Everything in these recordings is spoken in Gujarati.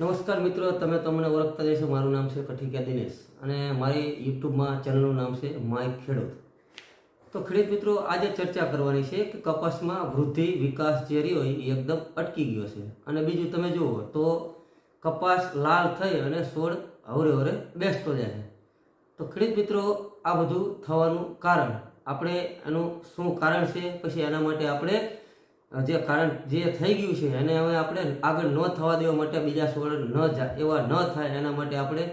નમસ્કાર મિત્રો, તમે તમને ઓળખતા જશો મારું નામ છે કઠિકા દિનેશ અને મારી યુટ્યુબમાં ચેનલનું નામ છે માય ખેડૂત. તો ખેડૂત મિત્રો, આજે ચર્ચા કરવાની છે કે કપાસમાં વૃદ્ધિ વિકાસ જે રહ્યો એ એકદમ અટકી ગયો છે. અને બીજું તમે જુઓ તો કપાસ લાલ થઈ અને છોડ હવરે હવરે બેસતો જાય છે. તો ખેડૂત મિત્રો, આ બધું થવાનું કારણ, આપણે એનું શું કારણ છે? પછી એના માટે આપણે જે કારણ, જે થઈ ગયું છે, એને હવે આપણે આગળ ન થવા દેવા માટે બીજા છોડ ન જાય એવા ન થાય, એના માટે આપણે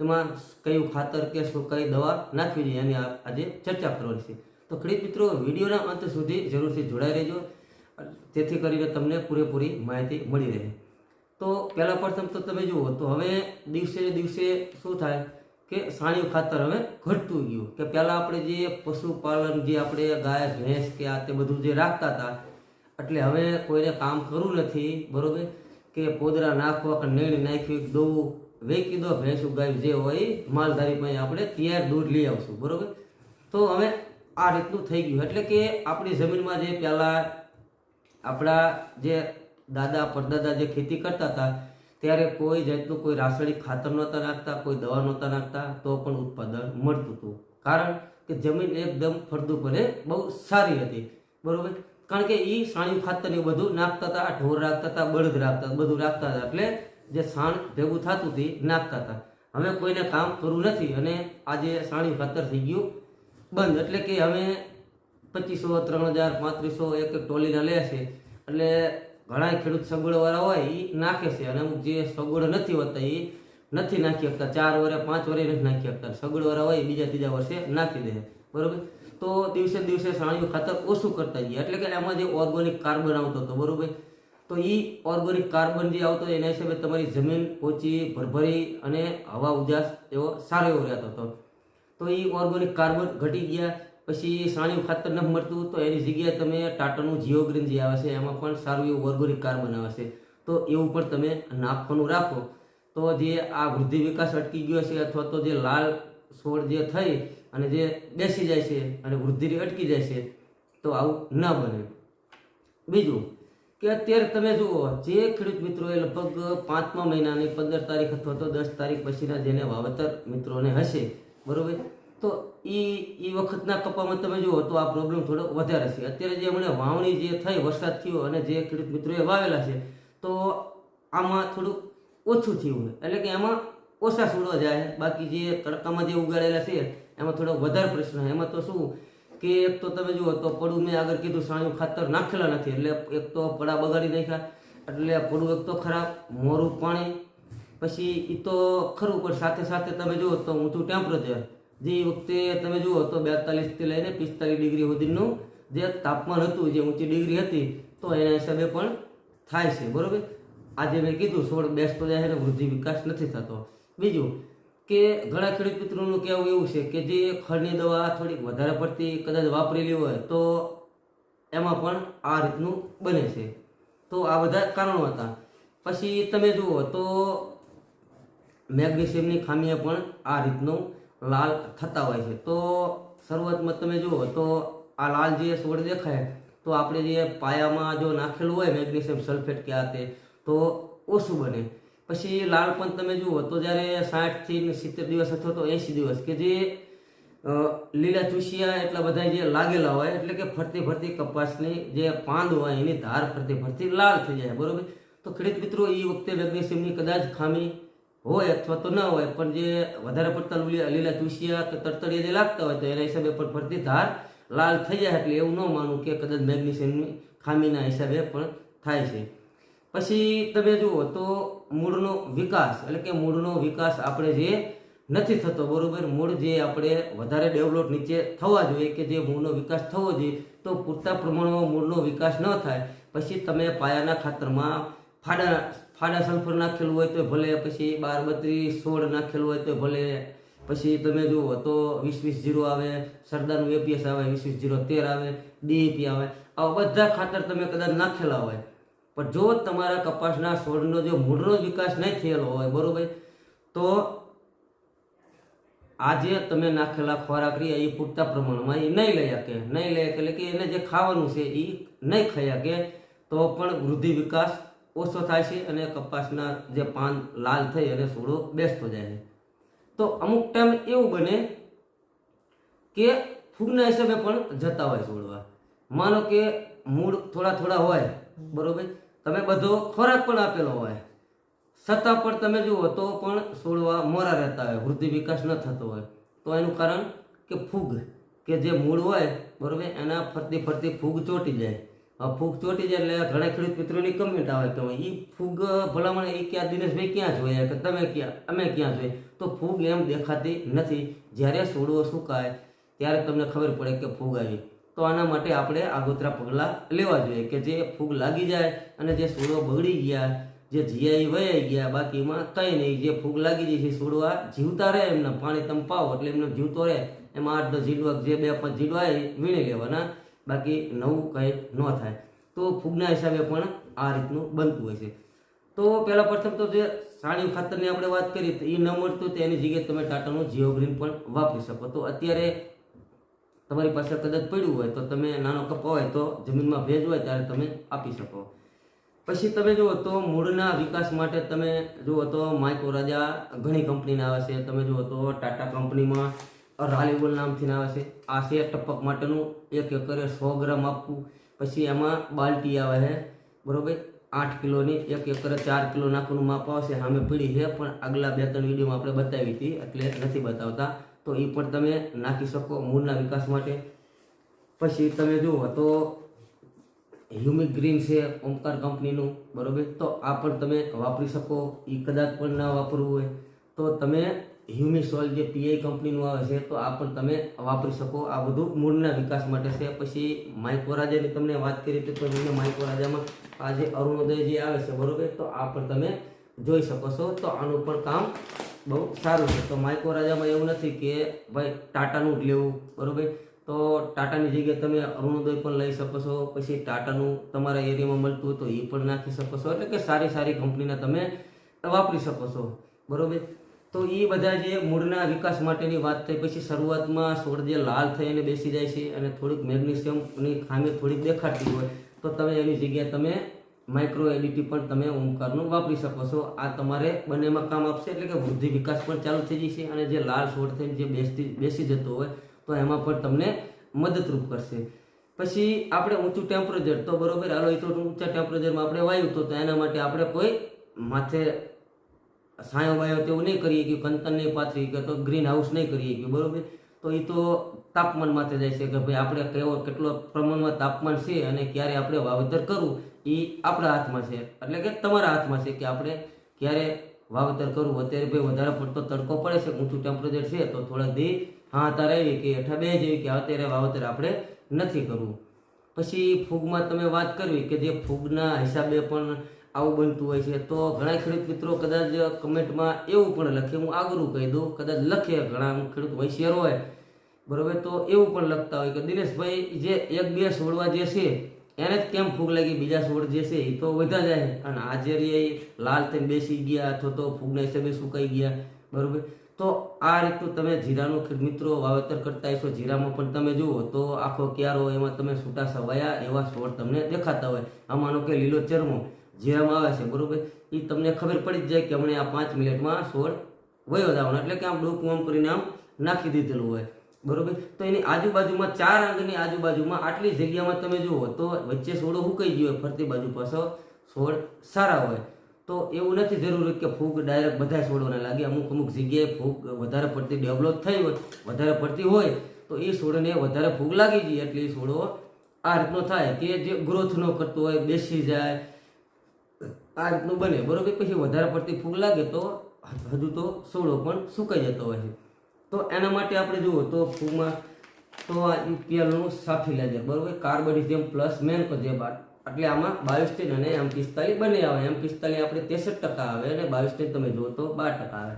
એમાં કયું ખાતર કે શું કઈ દવા નાખવી જોઈએ, એની આજે ચર્ચા કરવાની છે. તો ખેડૂત મિત્રો, વિડીયોના અંત સુધી જરૂરથી જોડાઈ રહેજો. જેથી કરીને તમને પૂરેપૂરી માહિતી મળી રહે. તો પહેલાં પ્રથમ તો તમે જુઓ, તો હવે દિવસે દિવસે શું થાય કે સાણિયું ખાતર હવે ઘટતું ગયું. કે પહેલાં આપણે જે પશુપાલન, જે આપણે ગાય, ભેંસ કે આ તે બધું જે રાખતા હતા એટલે હવે કોઈને કામ કરવું નથી, બરોબર? કે પોદરા નાખવા કે નેણ નાખ્યું દોવું વેચી દો, ભેંસું ગાય જે હોય, માલધારી પાસે આપણે તૈયાર દૂધ લઈ આવશું, બરોબર? તો હવે આ રીતનું થઈ ગયું. એટલે કે આપણી જમીનમાં જે પહેલાં આપણા જે દાદા, પરદાદા જે ખેતી કરતા હતા, ત્યારે કોઈ જાતનું કોઈ રાસાયણિક ખાતર નહોતા નાખતા, કોઈ દવા નહોતા નાખતા, તો પણ ઉત્પાદન મળતું હતું. કારણ કે જમીન એકદમ ફળદ્રુપણે બહુ સારી હતી, બરોબર? કારણ કે એ સાણિયું ખાતર એવું બધું નાખતા હતા ઢોર રાખતા હતા, બળદ રાખતા બધું રાખતા હતા. એટલે જે સાણ ભેગું થતું એ નાખતા હતા. હવે કોઈને કામ કરવું નથી અને આજે સાણિયું ખાતર થઈ ગયું, બંધ. એટલે કે હવે પચીસો, ત્રણ હજાર, પાંત્રીસો એક એક ટોલીના લે છે. એટલે ઘણા ખેડૂત સગવડવાળા હોય એ નાખે છે. અને અમુક જે સગવડ નથી હોતા એ નથી નાખી શકતા. ચાર વરે, પાંચ વરે નથી નાખી શકતા. સગવડવાળા હોય બીજા ત્રીજા વર્ષે નાખી દે. બરોબર? તો દિવસે દિવસે સાણિયું ખાતર ઓછું કરતા જઈએ. એટલે કે એમાં જે ઓર્ગોનિક કાર્બન આવતો હતો, બરોબર? તો એ ઓર્ગોનિક કાર્બન જે આવતો એના હિસાબે તમારી જમીન ઓછી ભરભરી અને હવા ઉજાસ એવો સારો એવો રહેતો હતો. તો એ ઓર્ગોનિક કાર્બન ઘટી ગયા. પછી સાણિયું ખાતર ન મળતું, તો એની જગ્યાએ તમે ટાટાનું જીઓગ્રીન જે આવે છે, એમાં પણ સારું એવું ઓર્ગોનિક કાર્બન આવે છે. તો એવું પણ તમે નાખવાનું રાખો. તો જે આ વૃદ્ધિ વિકાસ અટકી ગયો છે, અથવા તો જે લાલ છોડ જે થઈ અને જે બેસી જાય છે અને વૃદ્ધિ અટકી જાય છે, તો આવું ન બને. બીજું કે અત્યારે તમે જુઓ, જે ખેડૂત મિત્રોએ લગભગ પાંચમા મહિનાની પંદર તારીખ અથવા તો દસ તારીખ પછીના જેને વાવેતર મિત્રોને હશે, બરોબર? તો એ એ વખતના કપામાં તમે જુઓ તો આ પ્રોબ્લેમ થોડો વધારે છે. અત્યારે જે હમણાં વાવણી જે થઈ, વરસાદ થયો અને જે ખેડૂત મિત્રોએ વાવેલા છે, તો આમાં થોડુંક ઓછું થયું એટલે કે એમાં ઓછા છોડવા જાય. બાકી જે તડકામાં જે ઉગાડેલા છે, એમાં થોડો વધારે પ્રશ્ન એમાં તો શું કે એક તો તમે જુઓ, તો પડું મેં આગળ કીધું સાણું ખાતર નાખેલા નથી. એટલે એક તો પડા બગાડી નાખ્યા. એટલે પડું એક તો ખરાબ, મોરું પાણી. પછી એ તો ખરું, પણ સાથે સાથે તમે જુઓ, તો ઊંચું ટેમ્પરેચર જે વખતે તમે જુઓ, તો બેતાલીસથી લઈને પિસ્તાલીસ ડિગ્રી સુધીનું જે તાપમાન હતું, જે ઊંચી ડિગ્રી હતી, તો એના હિસાબે પણ થાય છે. બરાબર? આજે મેં કીધું છોડ બેસતો જાય વૃદ્ધિ વિકાસ નથી થતો. બીજું કે ઘણા ખેડૂત મિત્રોનું કહેવું એવું છે કે જે ખરની દવા થોડીક વધારે પડતી કદાચ વાપરેલી હોય તો એમાં પણ આ રીતનું બને છે. તો આ બધા કારણો હતા. પછી તમે જુઓ તો મેગ્નેશિયમની ખામીએ પણ આ રીતનું લાલ થતા હોય છે. તો શરૂઆતમાં તમે જુઓ તો આ લાલ જે છોડ દેખાય તો આપણે જે પાયામાં જો નાખેલું હોય મેગ્નેશિયમ સલ્ફેટ કે તે, તો ઓછું બને. પછી લાલ પણ તમે જુઓ તો જ્યારે સાઠથી સિત્તેર દિવસ અથવા તો એંસી દિવસ કે જે લીલા ચૂસિયા એટલા બધા જે લાગેલા હોય, એટલે કે ફરતી ફરતી કપાસની જે પાંદ હોય એની ધાર ફરતી ફરતી લાલ થઈ જાય, બરોબર? તો ખેડૂત મિત્રો એ વખતે મેગ્નેશિયમની કદાચ ખામી હોય અથવા તો ન હોય, પણ જે વધારે પડતા લીલા લીલા ચૂસિયા કે તડતડિયા જે લાગતા હોય તો એના હિસાબે પણ ફરતી ધાર લાલ થઈ જાય, એટલે એવું ન માનવું કે કદાચ મેગ્નેશિયમની ખામીના હિસાબે પણ થાય છે. પછી તમે જુઓ તો મૂળનો વિકાસ, એટલે કે મૂળનો વિકાસ આપણે જે નથી થતો, બરાબર? મૂળ જે આપણે વધારે ડેવલપ નીચે થવા જોઈએ કે જે મૂળનો વિકાસ થવો જોઈએ, તો પૂરતા પ્રમાણમાં મૂળનો વિકાસ ન થાય. પછી તમે પાયાના ખાતરમાં ફાડા ફાડા સલ્ફર નાખેલું હોય તો ભલે, પછી બાર બત્રીસ સોળ નાખેલું હોય તો ભલે. પછી તમે જુઓ તો વીસ વીસ જીરો આવે, સરદારનું એપીએસ આવે, વીસ વીસ જીરો તેર આવે ડીએપી આવે. આવા બધા ખાતર તમે કદાચ નાખેલા હોય પણ જો તમારા કપાસના છોડનો જો મૂળનો વિકાસ નહીં થયેલો હોય, બરોબર? તો આજે તમે નાખેલા ખોરાક રહ્યા એ પૂરતા પ્રમાણમાં એ નહીં લઈ શકે. નહીં લઈ શકે એટલે કે એને જે ખાવાનું છે એ નહીં ખાઈ શકે. તો પણ વૃદ્ધિ વિકાસ ઓછો થાય છે અને કપાસના જે પાન લાલ થઈ અને સોડો બેસતો જાય છે. તો અમુક ટાઈમ એવું બને કે ફૂગના હિસાબે પણ જતા હોય છોડવા. માનો કે મૂળ થોડા થોડા હોય, બરોબર? તમે બધો ખોરાક પણ આપેલો હોય. છતાં પણ તમે જુઓ તો પણ છોડવા મોરા રહેતા હોય, વૃદ્ધિ વિકાસ ન થતો હોય. તો એનું કારણ કે ફૂગ, કે જે મૂળ હોય, બરોબર, એના ફરતી ફરતી ફૂગ ચોંટી જાય. ફૂગ ચોંટી જાય એટલે ઘણા ખેડૂત મિત્રોની કમેન્ટ આવે કે એ ફૂગ ભલામણ એ ક્યાં દિનેશભાઈ ક્યાં જોઈએ? કે તમે ક્યાં, અમે ક્યાં જોઈએ? તો ફૂગ એમ દેખાતી નથી. જ્યારે છોડવો સુકાય, ત્યારે તમને ખબર પડે કે ફૂગ આવી. તો આના માટે આપણે આગોતરા પગલાં લેવા જોઈએ કે જે ફૂગ લાગી જાય અને જે છોડો બગડી ગયા, જે જીઆઈ વયાઈ ગયા, બાકીમાં કંઈ નહીં. જે ફૂગ લાગી જાય છે છોડવા જીવતા રહે, એમને પાણી તમે પાવો એટલે એમને જીવતો રહે. એમાં આઠ દસ જીડવા જે બે પાંચ જીડવા એ વીણી લેવાના. બાકી નવું કંઈ ન થાય. તો ફૂગના હિસાબે પણ આ રીતનું બનતું હોય છે. તો પહેલાં પ્રથમ તો જે સાણી ખાતરની આપણે વાત કરીએ તો એ ન મળતું તો એની જગ્યાએ તમે ટાટાનું જીઓ ગ્રીન પણ વાપરી શકો. તો અત્યારે તમારી પાસે કદાચ પડ્યું હોય તો તમે નાનો કપ હોય તો જમીનમાં ભેજ હોય ત્યારે તમે આપી શકો. પછી તમે જુઓ તો મૂળના વિકાસ માટે તમે જુઓ તો માઇકો રાજા ઘણી કંપનીના આવે છે. તમે જુઓ તો ટાટા કંપનીમાં રાલીવોલ નામથી આવે છે. આ છે ટપક માટેનું એક એકરે સો ગ્રામ આપવું. પછી એમાં બાલટી આવે છે, બરોબર? આઠ કિલોની, એક એકરે ચાર કિલો નાખવાનું માપ આવશે સામે પીડી છે, પણ આગલા બે ત્રણ વિડીયોમાં આપણે બતાવી હતી, એટલે નથી બતાવતા. તો એ પણ તમે નાખી શકો મૂળના વિકાસ માટે. પછી તમે જુઓ તો હ્યુમિક ગ્રીન છે ઓમકાર કંપનીનું, બરોબર? તો આ પણ તમે વાપરી શકો એ કદાચ પણ ના વાપરવું હોય. તો તમે હ્યુમિસોલ જે પીઆઈ કંપનીનું આવે છે, તો આ પણ તમે વાપરી શકો. આ બધું મૂળના વિકાસ માટે છે. પછી માઇકોરાજાની તમને વાત કરી તો તમને માઇકોરાજામાં આ જે અરુણોદય જે આવે છે, બરોબર? તો આ પણ તમે જોઈ શકો છો. તો આનું પણ કામ બહુ સારું છે. તો માઇકો રાજામાં એવું નથી કે ભાઈ ટાટાનું જ લેવું, બરોબર? તો ટાટાની જગ્યાએ તમે અરુણોદય પણ લઈ શકો છો. પછી ટાટાનું તમારા એરિયામાં મળતું હોય તો એ પણ નાખી શકો છો. એટલે કે સારી સારી કંપનીના તમે વાપરી શકો છો, બરોબર? તો એ બધા જે મૂળના વિકાસ માટેની વાત થઈ, પછી શરૂઆતમાં છોડ જે લાલ થઈને બેસી જાય છે અને થોડીક મેગ્નેશિયમની ખામી થોડીક દેખાતી હોય, તો તમે એની જગ્યાએ તમે માઇક્રો એડિટી પણ તમે ઓમકારનું વાપરી શકો છો. આ તમારે બંનેમાં કામ આપશે, એટલે કે વૃદ્ધિ વિકાસ પણ ચાલુ થઈ જશે અને જે લાલ શોર્ટ થઈને જે બેસતી, બેસી જતો હોય, તો એમાં પણ તમને મદદરૂપ કરશે. પછી આપણે ઊંચું ટેમ્પરેચર તો બરોબર, હાલો, એ તો ઊંચા ટેમ્પરેચરમાં આપણે વાયુ, તો તો એના માટે આપણે કોઈ માથે સાયો વાયો તેવું નહીં કરીએ કે કંતન નહીં પાથરી કે તો ગ્રીન હાઉસ નહીં કરીએ કે બરોબર. તો એ તો તાપમાન માથે જાય છે કે ભાઈ આપણે કેવો કેટલો પ્રમાણમાં તાપમાન છે અને ક્યારે આપણે વાવેતર કરવું. એ આપણા હાથમાં છે. એટલે કે તમારા હાથમાં છે કે આપણે ક્યારે વાવેતર કરવું, અત્યારે ભાઈ વધારે પડતો તડકો પડે છે, ઊંચું ટેમ્પરેચર છે, તો થોડા દી હા તારે એવી કે હેઠા બે જેવી કે અત્યારે વાવેતર આપણે નથી કરવું. પછી ફૂગમાં તમે વાત કરવી કે જે ફૂગના હિસાબે પણ આવું બનતું હોય છે, તો ઘણા ખેડૂત મિત્રો કદાચ કમેન્ટમાં એવું પણ લખે, હું આગળ કહી દઉં, કદાચ લખે ઘણા ખેડૂત હોશિયાર હોય, બરાબર? તો એવું પણ લખતા હોય કે દિનેશભાઈ જે એક બે છોડવા જે છે એને જ કેમ ફૂગ લાગી? બીજા છોડ જે છે એ તો વધા જાય. અને આજે રે લાલ થઈને બેસી ગયા, અથવા તો ફૂગના હિસાબે સુકાઈ ગયા. બરાબર? તો આ રીતનું તમે જીરાનું મિત્રો, વાવેતર કરતા હશો, જીરામાં પણ તમે જુઓ તો આખો ક્યારો એમાં તમે છૂટા સવાયા એવા છોડ તમને દેખાતા હોય. આમાંનો કે લીલો ચરમો જીરામાં આવે છે, બરાબર? એ તમને ખબર પડી જ જાય કે હમણાં આ પાંચ મિનિટમાં છોડ વયો જવાનો. એટલે કે આમ ડોકું આમ કરીને આમ નાખી દીધેલું હોય. બરોબર? તો એની આજુબાજુમાં ચાર આંગની આજુબાજુમાં આટલી જગ્યામાં તમે જુઓ તો વચ્ચે સોળો હુકાઈ ગયો ફરતી બાજુ પાછો છોડ સારા હોય. તો એવું નથી જરૂરી કે ફૂગ ડાયરેક્ટ બધા છોડોને લાગે. અમુક અમુક જગ્યાએ ફૂગ વધારે પડતી ડેવલપ થઈ હોય, વધારે પડતી હોય, તો એ છોડને વધારે ફૂગ લાગી જાય એટલે એ છોડો આ રીતનો થાય કે જે ગ્રોથ ન કરતો હોય, બેસી જાય, આ રીતનું બને. બરોબર? પછી વધારે પડતી ફૂગ લાગે તો હજુ તો સોડો પણ સુકાઈ જતો હોય છે. તો એના માટે આપણે જુઓ તો ફૂગમાં તો આ યુપીએલનું સાફી બરાબર? કાર્બોડિઝમ પ્લસ મેન્કો જે બાદ એટલે આમાં બાયોસ્ટેન અને એમ પિસ્તાલીસ બંને આવે. એમ પિસ્તાલીસ આપણે ત્રેસઠ ટકા આવે અને બાયોસ્ટેન તમે જુઓ તો બાર ટકા આવે.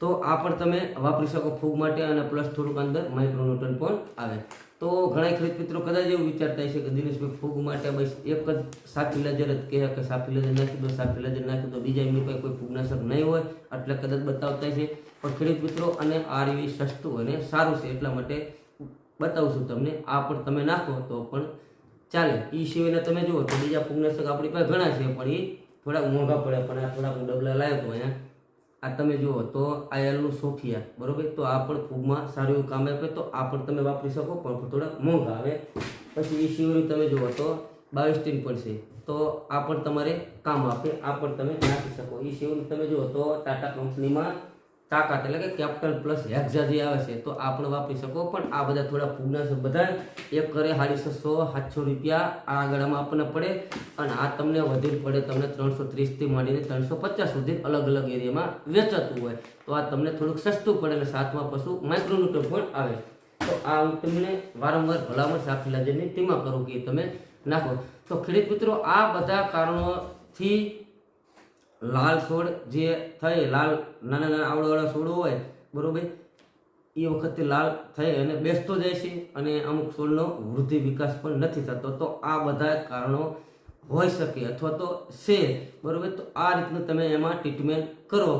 તો આ પણ તમે વાપરી શકો ફૂગ માટે અને પ્લસ થોડુંક અંદર માઇક્રોન્યુટ્રન પણ આવે. તો ઘણા ખેડૂત મિત્રો કદાચ એવું વિચારતા છે કે દિનેશભાઈ ફૂગ માટે બસ એક જ સાફી લજર જ કહે કે સાફી લજર નાખી દો સાફી લજર નાખી દો. બીજા એમની પાસે કોઈ ફૂગનાશક નહીં હોય એટલે કદાચ બતાવતા છે પણ ખેડૂત મિત્રો, અને આ રીવી સસ્તું અને સારું છે એટલા માટે બતાવું છું તમને. આ પણ તમે નાખો તો પણ ચાલે. એ સિવાયના તમે જુઓ તો બીજા ફૂગનાશક આપણી પાસે ઘણા છે, પણ એ થોડાક મોંઘા પડે, પણ આ થોડાક હું ડબલા લાવ્યો તો અહીંયા આ તમે જુઓ, તો આ એલનું સોફિયા બરોબર? તો આ પણ ફૂગમાં સારું એવું કામ આપે, તો આ પણ તમે વાપરી શકો, પણ થોડાક મોંઘા આવે. પછી એ સિવાયનું તમે જુઓ, તો બાવીસ ટીન પડશે તો આ પણ તમારે કામ આપે, આ પણ તમે નાખી શકો. એ સિવાયનું તમે જુઓ, તો ટાટા કંપનીમાં તાકાત એટલે કે કેપિટલ પ્લસ હેક્ઝા આવે છે, તો આ પણ વાપરી શકો. પણ આ બધા થોડા ફૂગના છે બધા. એક કરે સાડી સો, સાતસો રૂપિયા. આ આગળમાં આપણને પડે. અને આ તમને વધુ પડે તમને ત્રણસો ત્રીસથી માંડીને ત્રણસો પચાસ સુધી અલગ અલગ એરિયામાં વેચાતું હોય. તો આ તમને થોડુંક સસ્તું પડે અને સાતમાં પશુ માઇક્રોન્યુટર પણ આવે. તો આ હું તમને વારંવાર ભલામણ સાખીલા જેની તેમાં કરું કે તમે નાખો. તો ખેડૂત મિત્રો, આ બધા કારણોથી લાલ છોડ જે થઈ લાલ નાના નાના આવડાવાળા છોડો હોય, બરાબર? એ વખતે લાલ થઈ અને બેસતો જાય છે અને અમુક છોડનો વૃદ્ધિ વિકાસ પણ નથી થતો. તો આ બધા કારણો હોઈ શકે અથવા તો છે, બરાબર? તો આ રીતનું તમે એમાં ટ્રીટમેન્ટ કરો.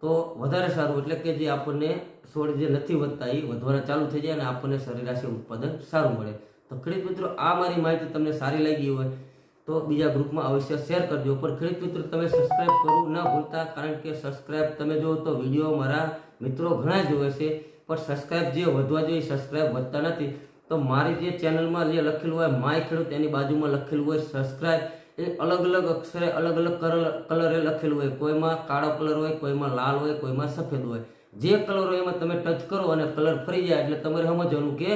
તો વધારે સારું, એટલે કે જે આપણને છોડ જે નથી વધતા એ વધવાના ચાલુ થઈ જાય અને આપણને સરેરાશી ઉત્પાદન સારું મળે. તો ખેડૂત મિત્રો, આ મારી માહિતી તમને સારી લાગી હોય તો બીજા ગ્રુપમાં અવશ્ય શેર કરજો. પણ ખેડૂત મિત્રો, તમે સબસ્ક્રાઈબ કરવું ન ભૂલતા, કારણ કે સબસ્ક્રાઈબ તમે જો તો વીડિયો મારા મિત્રો ઘણા જોવે છે, પણ સબસ્ક્રાઈબ જે વધવા જોઈએ સબસ્ક્રાઈબ વધતા નથી. તો મારી જે ચેનલમાં જે લખેલું હોય, માય ખેડૂત, એની બાજુમાં લખેલું હોય સબસ્ક્રાઈબ એ અલગ અલગ અક્ષરે અલગ અલગ કલરે લખેલું હોય. કોઈમાં કાળો કલર હોય, કોઈમાં લાલ હોય, કોઈમાં સફેદ હોય. જે કલર હોય એમાં તમે ટચ કરો અને કલર ફરી જાય એટલે તમારે સમજવાનું કે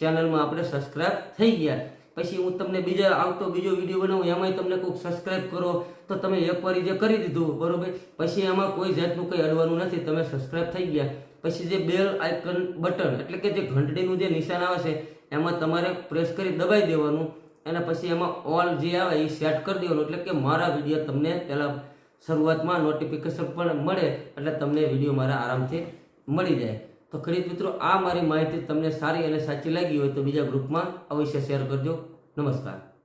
ચેનલમાં આપણે સબસ્ક્રાઈબ થઈ ગયા. પછી હું તમને બીજા આવતો બીજો વીડિયો બનાવું, એમાંય તમને કોઈક સબસ્ક્રાઇબ કરો, તો તમે એકવાર જે કરી દીધું, બરોબર? પછી એમાં કોઈ જાતનું કંઈ અડવાનું નથી, તમે સબસ્ક્રાઇબ થઈ ગયા. પછી જે બેલ આઇકન બટન એટલે કે જે ઘંટડીનું જે નિશાન આવે છે, એમાં તમારે પ્રેસ કરી દબાઈ દેવાનું. અને પછી એમાં ઓલ જે આવે એ સેટ કરી દેવાનું. એટલે કે મારા વીડિયો તમને પહેલાં શરૂઆતમાં નોટિફિકેશન પણ મળે, એટલે તમને વીડિયો મારા આરામથી મળી જાય. તો ખરીદ મિત્રો, આ મારી માહિતી તમને સારી અને સાચી લાગી હોય તો બીજા ગ્રુપમાં અવશ્ય શેર કરજો. નમસ્કાર.